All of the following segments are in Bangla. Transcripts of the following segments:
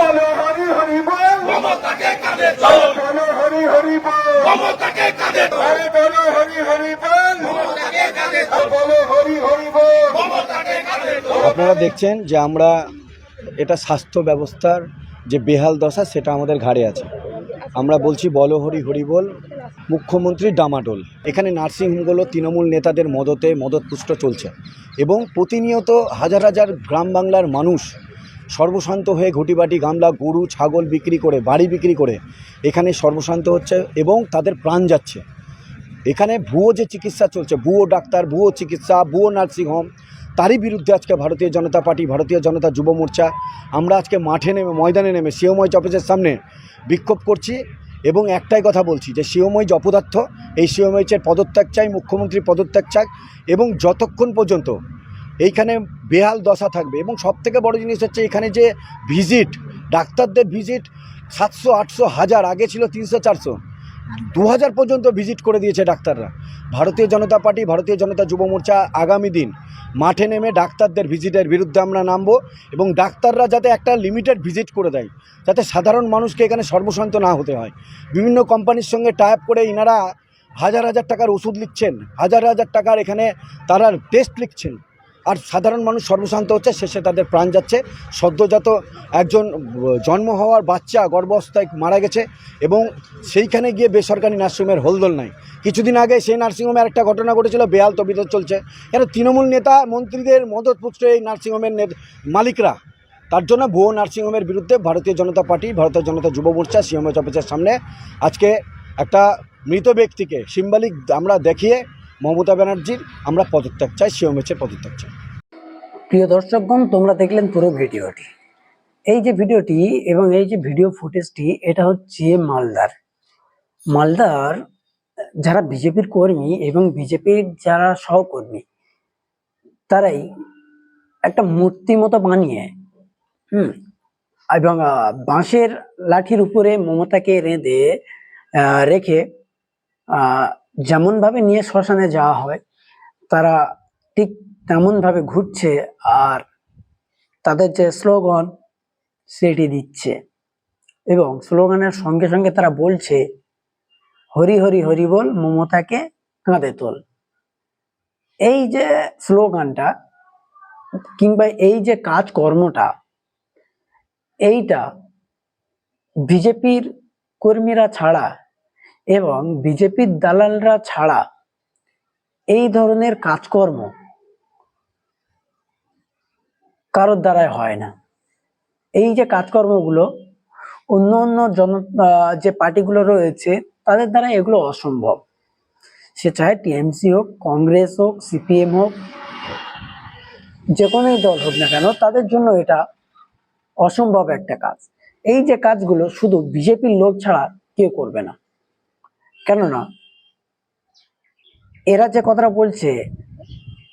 বলো হরি হরি বল। মমতাকে কাঁধে তোল বলো হরি হরি বল। মমতাকে কাঁধে আরে বলো হরি হরি বল। মমতাকে কাঁধে বলো হরি হরি বল। মমতাকে কাঁধে আপনারা দেখছেন যে আমরা এটা স্বাস্থ্য ব্যবস্থার যে বেহাল দশা সেটা আমাদের ঘাড়ে আছে। আমরা বলছি বলো হরি হরি বল মুখ্যমন্ত্রী ডামাডোল। এখানে নার্সিংহোমগুলো তৃণমূল নেতাদের মদতে মদতপুষ্ট চলছে। এবং প্রতিনিয়ত হাজার হাজার গ্রাম বাংলার মানুষ সর্বশান্ত হয়ে ঘটিবাটি গামলা, গরু, ছাগল বিক্রি করে, বাড়ি বিক্রি করে এখানে সর্বশান্ত হচ্ছে এবং তাদের প্রাণ যাচ্ছে। এখানে ভুয়ো যে চিকিৎসা চলছে, ভুয়ো ডাক্তার, ভুয়ো চিকিৎসা, ভুয়ো নার্সিংহোম তারই বিরুদ্ধে আজকে ভারতীয় জনতা পার্টি, ভারতীয় জনতা যুব মোর্চা, আমরা আজকে মাঠে নেমে, ময়দানে নেমে সিওময় অফিসের সামনে বিক্ষোভ করছি এবং একটাই কথা বলছি যে সিওময় অপদার্থ এই সিওমইচের পদত্যাগ চাই, মুখ্যমন্ত্রীর পদত্যাগ চাই এবং যতক্ষণ পর্যন্ত এইখানে বেহাল দশা থাকবে। এবং সবথেকে বড় জিনিস হচ্ছে এখানে যে ভিজিট, ডাক্তারদের ভিজিট সাতশো, আটশো, হাজার, আগে ছিল তিনশো, চারশো। দু হাজার পর্যন্ত ভিজিট করে দিয়েছে ডাক্তাররা। ভারতীয় জনতা পার্টি, ভারতীয় জনতা যুব মোর্চা আগামী দিন মাঠে নেমে ডাক্তারদের ভিজিটের বিরুদ্ধে আমরা নামবো এবং ডাক্তাররা যাতে একটা লিমিটেড ভিজিট করে দেয়, যাতে সাধারণ মানুষকে এখানে সর্বশান্ত না হতে হয়। বিভিন্ন কোম্পানির সঙ্গে টাইপ করে ইনারা হাজার হাজার টাকার ওষুধ লিখছেন, হাজার হাজার টাকার এখানে তারা টেস্ট লিখছেন। আর সাধারণ মানুষ সর্বশান্ত হচ্ছে, শেষে তাদের প্রাণ যাচ্ছে। সদ্যজাত একজন জন্ম হওয়ার বাচ্চা গর্ভাবস্থায় মারা গেছে এবং সেইখানে গিয়ে বেসরকারি নার্সিংহোমের হোলদোল নাই। কিছুদিন আগে সেই নার্সিংহোমে একটা ঘটনা ঘটেছিল বেয়াল তবিদত চলছে। কেন তৃণমূল নেতা, মন্ত্রীদের মদতপুষ্ট এই নার্সিংহোমের মালিকরা। তার জন্য ভুয়ো নার্সিংহোমের বিরুদ্ধে ভারতীয় জনতা পার্টি, ভারতীয় জনতা যুব মোর্চা সিএমএচ অফিসের সামনে আজকে একটা মৃত ব্যক্তিকে সিম্বলিক আমরা দেখিয়ে মমতা ব্যানার্জির, আমরা পদত্যাগ চাই সিএমএচের পদত্যাগ চাই। প্রিয় দর্শকগণ, তোমরা দেখলেন পুরো ভিডিওটি। এই যে ভিডিওটি এবং এই যে ভিডিও ফুটেজটি, এটা হচ্ছে মালদার। মালদার যারা বিজেপির কর্মী এবং বিজেপির যারা সহকর্মী, তারাই একটা মূর্তি মতো বানিয়ে, হুম, এবং বাঁশের লাঠির উপরে মমতাকে রেঁধে রেখে আহ, যেমন ভাবে নিয়ে শ্মশানে যাওয়া হয় তারা ঠিক তেমন ভাবে ঘুরছে আর তাদের যে স্লোগান সেটি দিচ্ছে এবং স্লোগানের সঙ্গে সঙ্গে তারা বলছে হরি হরি হরি বল মমতাকে কাঁদে তোল। এই যে স্লোগানটা কিংবা এই যে কাজকর্মটা এইটা বিজেপির কর্মীরা ছাড়া এবং বিজেপির দালালরা ছাড়া এই ধরনের কাজকর্ম কারোর দ্বারাই হয় না। এই যে কাজকর্মগুলো, অন্য অন্য জন যে পার্টিগুলো রয়েছে, তাদের দ্বারা এগুলো অসম্ভব। সে চাহে টিএমসি হোক, কংগ্রেস হোক, সিপিএম হোক, যে কোনোই দল হোক না কেন, তাদের জন্য এটা অসম্ভব একটা কাজ। এই যে কাজগুলো শুধু বিজেপির লোক ছাড়া কেউ করবে না। কেননা এরা যে কথাটা বলছে,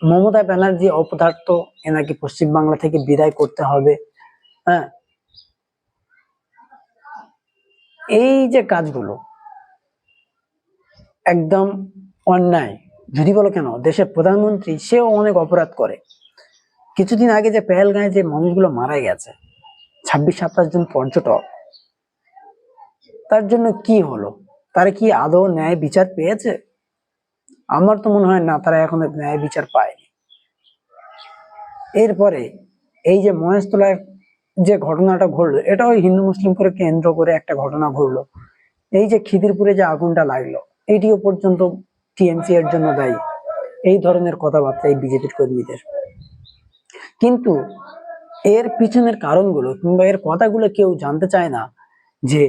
মমতা ব্যানার্জি অপদার্থ এনাকে পশ্চিমবাংলা থেকে বিদায় করতে হবে। হ্যাঁ? এই যে কাজগুলো, একদম অন্যায়। যদি বলো কেন, দেশের প্রধানমন্ত্রী, সেও অনেক অপরাধ করে। কিছুদিন আগে যে পেহেলগাঁয়ে যে মানুষগুলো মারা গেছে, ছাব্বিশ সাতাশ জন পর্যটক, তার জন্য কি হলো? তারা কি আদৌ ন্যায় বিচার পেয়েছে? আমার তো মনে হয় না, তারা এখন ন্যায় বিচার পায়নি। এরপরে এই যে মহেশতলায় যে ঘটনাটা ঘটলো, এটা ওই হিন্দু মুসলিম করে কেন্দ্র করে একটা ঘটনা ঘটলো। এই যে খিদিরপুরে যে আগুনটা লাগল এইটিও পর্যন্ত টিএমসি এর জন্য দায়ী। এই ধরনের কথাবার্তা এই বিজেপির কর্মীদের। কিন্তু এর পিছনের কারণগুলো কিংবা এর কথাগুলো কেউ জানতে চায় না যে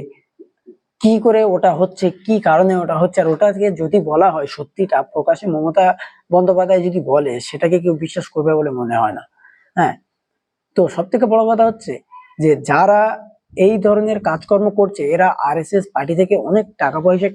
কি করে ওটা হচ্ছে, কি কারণে ওটা হচ্ছে, আর ওটাকে যদি বলা হয় সত্যিটা, প্রকাশে মমতা বন্দ্যোপাধ্যায় যদি বলে, সেটাকে কেউ বিশ্বাস করবে বলে মনে হয় না। হ্যাঁ? তো সব থেকে বড় কথা হচ্ছে যে, যারা এই ধরনের কাজকর্ম করছে, এরা আর পার্টি থেকে অনেক টাকা পয়সা